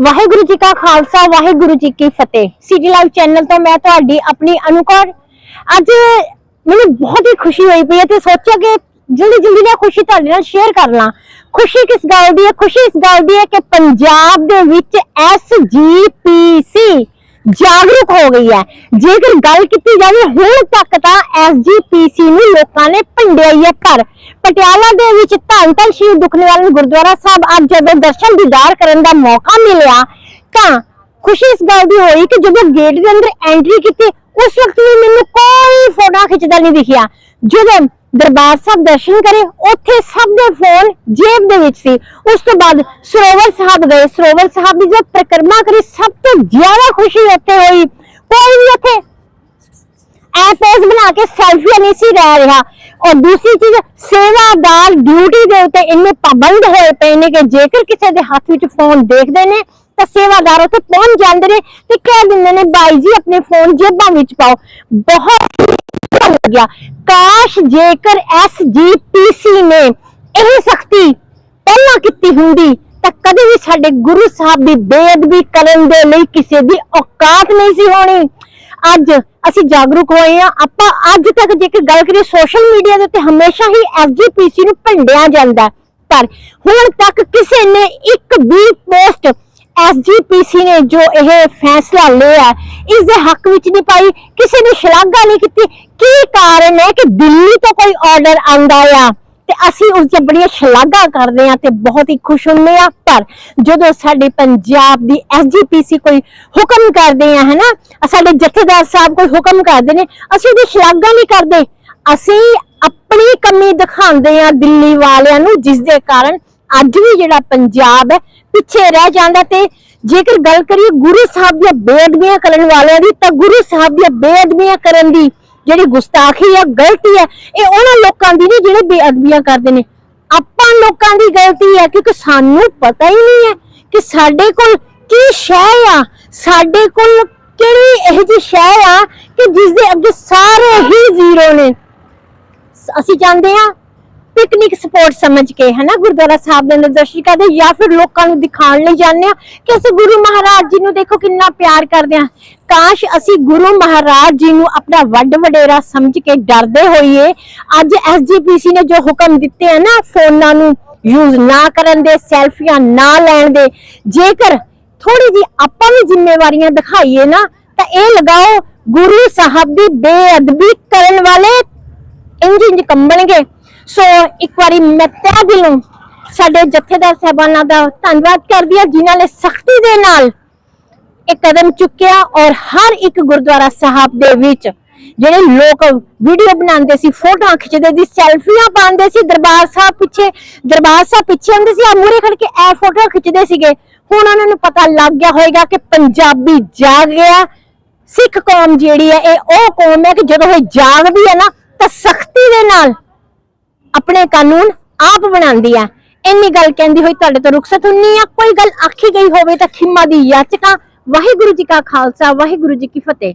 ਵਾਹਿਗੁਰੂ ਜੀ ਕਾ ਖਾਲਸਾ, ਵਾਹਿਗੁਰੂ ਜੀ ਕੀ ਫਤਿਹ। City live channel ਤੋਂ ਮੈਂ ਤੁਹਾਡੀ ਆਪਣੀ ਅਨੁਕੌਰ ਅੱਜ ਮੈਨੂੰ ਬਹੁਤ ਹੀ ਖੁਸ਼ੀ ਹੋਈ ਪਈ ਹੈ ਤੇ ਸੋਚਿਆ ਕਿ ਜਲਦੀ ਜਲਦੀ ਮੈਂ ਖੁਸ਼ੀ ਤੁਹਾਡੇ ਨਾਲ ਸ਼ੇਅਰ ਕਰ ਲਾਂ। ਖੁਸ਼ੀ ਕਿਸ ਗੱਲ ਦੀ ਹੈ? ਖੁਸ਼ੀ ਇਸ ਗੱਲ ਦੀ ਹੈ ਕਿ ਪੰਜਾਬ ਦੇ ਵਿੱਚ ਐਸਜੀਪੀਸੀ ਜਾਗਰੂਕ ਹੋ ਗਈ ਹੈ। ਜੇਕਰ ਗੱਲ ਕੀਤੀ ਜਾਵੇ, ਹੁਣ ਤੱਕ ਤਾਂ ਐਸਜੀਪੀਸੀ ਨੂੰ ਲੋਕਾਂ ਨੇ ਭੰਡਿਆ ਹੈ ਪਰ ਪਟਿਆਲਾ ਦੇ ਵਿੱਚ ਧੰਨ ਧੰਨ ਸ਼੍ਰੀ ਦੁਖਨਿਵਾਰਨ ਗੁਰਦੁਆਰਾ ਸਾਹਿਬ ਅੱਜ ਜਦੋਂ ਦਰਸ਼ਨ ਦੀਦਾਰ ਕਰਨ ਦਾ ਮੌਕਾ ਮਿਲਿਆ, ਤਾਂ ਖੁਸ਼ੀ ਇਸ ਗੱਲ ਦੀ ਹੋਈ ਕਿ ਜਦੋਂ ਗੇਟ ਦੇ ਅੰਦਰ ਐਂਟਰੀ ਕੀਤੀ, ਉਸ ਵਕਤ ਵੀ ਮੈਨੂੰ ਕੋਈ ਫੋਟੋ ਖਿੱਚਦਾ ਨਹੀਂ ਦਿਖਿਆ। ਜਦੋਂ ਦਰਬਾਰ ਸਾਹਿਬ ਦਰਸ਼ਨ ਕਰੇ, ਉੱਥੇ ਸਭ ਦੇ ਫੋਨ ਜੇਬ ਦੇ ਵਿੱਚ ਸੀ। ਉਸ ਤੋਂ ਬਾਅਦ ਸਰੋਵਰ ਸਾਹਿਬ ਗਏ। ਸਰੋਵਰ ਸਾਹਿਬ ਦੀ ਜਦ ਪ੍ਰਕਰਮਾ ਕਰੀ, ਸਭ ਤੋਂ ਜ਼ਿਆਦਾ ਖੁਸ਼ੀ ਉੱਥੇ ਹੋਈ। ਕੋਈ ਵੀ ਉੱਥੇ ਐਪੋਜ਼ ਬਣਾ ਕੇ ਸੈਲਫੀਆਂ ਨਹੀਂ ਸੀ ਰਹਿ ਰਿਹਾ। ਔਰ ਦੂਸਰੀ ਚੀਜ਼, ਸੇਵਾਦਾਰ ਡਿਊਟੀ ਦੇ ਉੱਤੇ ਇੰਨੇ ਪਾਬੰਦ ਹੋਏ ਪਏ ਨੇ ਕਿ ਜੇਕਰ ਕਿਸੇ ਦੇ ਹੱਥ ਵਿੱਚ ਫੋਨ ਦੇਖਦੇ ਨੇ ਤਾਂ ਸੇਵਾਦਾਰ ਉੱਥੇ ਪਹੁੰਚ ਜਾਂਦੇ ਨੇ ਤੇ ਕਹਿ ਦਿੰਦੇ ਨੇ, ਬਾਈ ਜੀ, ਆਪਣੇ ਫੋਨ ਜੇਬਾਂ ਵਿੱਚ ਪਾਓ। ਬਹੁਤ ਲੱਗਿਆ ਕਾਸ਼ ਜੇਕਰ ਐਸਜੀਪੀਸੀ ਨੇ ਇਹ ਸਖਤੀ ਪਹਿਲਾਂ ਕੀਤੀ ਹੁੰਦੀ, ਤਾਂ ਕਦੇ ਵੀ ਸਾਡੇ ਗੁਰੂ ਸਾਹਿਬ ਦੀ ਬੇਅਦਬੀ ਕਰਨ ਦੇ ਲਈ ਕਿਸੇ ਦੀ ਔਕਾਤ ਨਹੀਂ ਸੀ ਹੋਣੀ। ਅੱਜ ਅਸੀਂ ਜਾਗਰੂਕ ਹੋਏ ਆ ਆਪਾਂ ਅੱਜ ਤੱਕ ਜੇਕਰ ਗੱਲ ਕਰੀਏ, ਸੋਸ਼ਲ ਮੀਡੀਆ ਦੇ ਉੱਤੇ ਹਮੇਸ਼ਾ ਹੀ ਐਸਜੀਪੀਸੀ ਨੂੰ ਭੰਡਿਆ ਜਾਂਦਾ। ਪਰ ਹੁਣ ਤੱਕ ਕਿਸੇ ਨੇ ਇੱਕ ਵੀ ਪੋਸਟ ਐਸਜੀਪੀਸੀ ਨੇ ਜੋ ਇਹ ਫੈਸਲਾ ਲਿਆ ਇਸ ਦੇ ਹੱਕ ਵਿੱਚ ਨਹੀਂ ਪਾਈ, ਕਿਸੇ ਨੇ ਸ਼ਲਾਘਾ ਨਹੀਂ ਕੀਤੀ। ਕੀ ਕਾਰਨ ਹੈ ਕਿ ਦਿੱਲੀ ਤੋਂ ਕੋਈ ਆਰਡਰ ਆਂਦਾ ਆ? ਤੇ ਅਸੀਂ ਉਸ ਦੀ ਬੜੀ ਸ਼ਲਾਘਾ ਕਰਦੇ ਆ ਤੇ ਬਹੁਤ ਹੀ ਖੁਸ਼ ਹੁੰਦੇ ਆ ਪਰ ਜਦੋਂ ਸਾਡੇ ਪੰਜਾਬ ਦੀ ਐਸਜੀਪੀਸੀ ਕੋਈ ਹੁਕਮ ਕਰਦੇ ਆ ਹਨਾ? ਸਾਡੇ ਜਥੇਦਾਰ ਸਾਹਿਬ ਕੋਈ ਹੁਕਮ ਕਰਦੇ ਨੇ, ਅਸੀਂ ਉਹਦੀ ਸ਼ਲਾਘਾ ਨਹੀਂ ਕਰਦੇ। ਅਸੀਂ ਆਪਣੀ ਕਮੀ ਦਿਖਾਉਂਦੇ ਆ ਦਿੱਲੀ ਵਾਲਿਆਂ ਨੂੰ ਜਿਸ ਦੇ ਕਾਰਨ ਅੱਜ ਵੀ ਜਿਹੜਾ ਪੰਜਾਬ ਹੈ, ਪਿੱਛੇ ਰਹਿ ਜਾਂਦਾ ਤੇ ਜੇਕਰ ਗੱਲ ਕਰੀਏ ਗੁਰੂ ਸਾਹਿਬ ਦੀਆਂ ਬੇਅਦਬੀਆਂ ਕਰਨ ਵਾਲਿਆਂ ਦੀ, ਤਾਂ ਗੁਰੂ ਸਾਹਿਬ ਦੀਆਂ ਬੇਅਦਬੀਆਂ ਕਰਨ ਦੀ ਜਿਹੜੀ ਗੁਸਤਾਖੀ ਹੈ ਗਲਤੀ ਹੈ ਇਹ ਉਹਨਾਂ ਲੋਕਾਂ ਦੀ ਨਹੀਂ ਜਿਹੜੇ ਬੇਅਦਬੀਆਂ ਕਰਦੇ ਨੇ। ਆਪਾਂ ਲੋਕਾਂ ਦੀ ਗਲਤੀ ਹੈ ਕਿਉਂਕਿ ਸਾਨੂੰ ਪਤਾ ਹੀ ਨਹੀਂ ਹੈ ਕਿ ਸਾਡੇ ਕੋਲ ਕੀ ਸ਼ੈ ਆ, ਸਾਡੇ ਕੋਲ ਕਿਹੜੀ ਇਹੋ ਜਿਹੀ ਸ਼ੈ ਆ ਕਿ ਜਿਸ ਦੇ ਅੱਗੇ ਸਾਰੇ ਹੀ ਜ਼ੀਰੋ ਨੇ। ਅਸੀਂ ਚਾਹੁੰਦੇ ਆ ਪਿਕਨਿਕ ਸਪੋਰਟ ਸਮਝ ਕੇ, ਹਨਾ? ਗੁਰਦੁਆਰਾ ਸਾਹਿਬ ਦੇ ਅੰਦਰ ਦਰਸ਼ਨ ਕਰਦੇ ਜਾਂ ਫਿਰ ਲੋਕਾਂ ਨੂੰ ਦਿਖਾਉਣ ਲਈ ਜਾਂਦੇ ਆ ਕਿ ਅਸੀਂ ਗੁਰੂ ਮਹਾਰਾਜ ਜੀ ਨੂੰ ਦੇਖੋ ਕਿੰਨਾ ਪਿਆਰ ਕਰਦੇ ਆ। ਕਾਸ਼ ਅਸੀਂ ਗੁਰੂ ਮਹਾਰਾਜ ਜੀ ਨੂੰ ਆਪਣਾ ਵੱਡ ਵਡੇਰਾ ਸਮਝ ਕੇ ਡਰਦੇ ਹੋਈਏ, ਅੱਜ ਐਸਜੀਪੀਸੀ ਨੇ ਜੋ ਹੁਕਮ ਦਿੱਤੇ ਆ ਨਾ, ਫੋਨਾਂ ਨੂੰ ਯੂਜ਼ ਨਾ ਕਰਨ ਦੇ, ਸੈਲਫੀਆਂ ਨਾ ਲੈਣ ਦੇ, ਜੇਕਰ ਥੋੜੀ ਜੀ ਆਪਾਂ ਵੀ ਜ਼ਿੰਮੇਵਾਰੀਆਂ ਦਿਖਾਈਏ ਨਾ, ਤਾਂ ਇਹ ਲਗਾਓ ਗੁਰੂ ਸਾਹਿਬ ਦੀ ਬੇਅਦਬੀ ਕਰਨ ਵਾਲੇ ਇੰਜ ਇੰਜ ਕੰਬਣਗੇ। ਸੋ ਇੱਕ ਵਾਰੀ ਮੈਂ ਤਹਿ ਦਿਲੋਂ ਸਾਡੇ ਜਥੇਦਾਰ ਸਾਹਿਬਾਨਾਂ ਦਾ ਧੰਨਵਾਦ ਕਰਦੀ ਹਾਂ, ਜਿਨ੍ਹਾਂ ਨੇ ਸਖਤੀ ਦੇ ਨਾਲ ਇਹ ਕਦਮ ਚੁੱਕਿਆ ਔਰ ਹਰ ਇੱਕ ਗੁਰਦੁਆਰਾ ਸਾਹਿਬ ਦੇ ਵਿੱਚ ਜਿਹੜੇ ਲੋਕ ਵੀਡੀਓ ਬਣਾਉਂਦੇ ਸੀ, ਫੋਟੋਆਂ ਖਿੱਚਦੇ ਸੀ, ਸੈਲਫੀਆਂ ਪਾਉਂਦੇ ਸੀ, ਦਰਬਾਰ ਸਾਹਿਬ ਪਿੱਛੇ, ਦਰਬਾਰ ਸਾਹਿਬ ਪਿੱਛੇ ਹੁੰਦੇ ਸੀ ਆ ਮੂਰੇ ਖੜ ਕੇ ਐ ਫੋਟੋਆਂ ਖਿੱਚਦੇ ਸੀਗੇ। ਹੁਣ ਉਹਨਾਂ ਨੂੰ ਪਤਾ ਲੱਗ ਗਿਆ ਹੋਵੇਗਾ ਕਿ ਪੰਜਾਬੀ ਜਾਗ ਗਿਆ। ਸਿੱਖ ਕੌਮ ਜਿਹੜੀ ਹੈ, ਇਹ ਉਹ ਕੌਮ ਹੈ ਕਿ ਜਦੋਂ ਇਹ ਜਾਗਦੀ ਹੈ ਨਾ, ਤਾਂ ਸਖਤੀ ਦੇ ਨਾਲ ਆਪਣੇ ਕਾਨੂੰਨ ਆਪ ਬਣਾਉਂਦੀ ਹੈ ਇੰਨੀ ਗੱਲ ਕਹਿੰਦੀ ਹੋਈ ਤੁਹਾਡੇ ਤੋਂ ਰੁਖਸਤ ਹੁੰਨੀ ਆ। ਕੋਈ ਗੱਲ ਆਖੀ ਗਈ ਹੋਵੇ ਤਾਂ ਖਿਮਾ ਦੀ ਯਾਚਕਾਂ। ਵਾਹਿਗੁਰੂ ਜੀ ਕਾ ਖਾਲਸਾ, ਵਾਹਿਗੁਰੂ ਜੀ ਕੀ ਫਤਿਹ।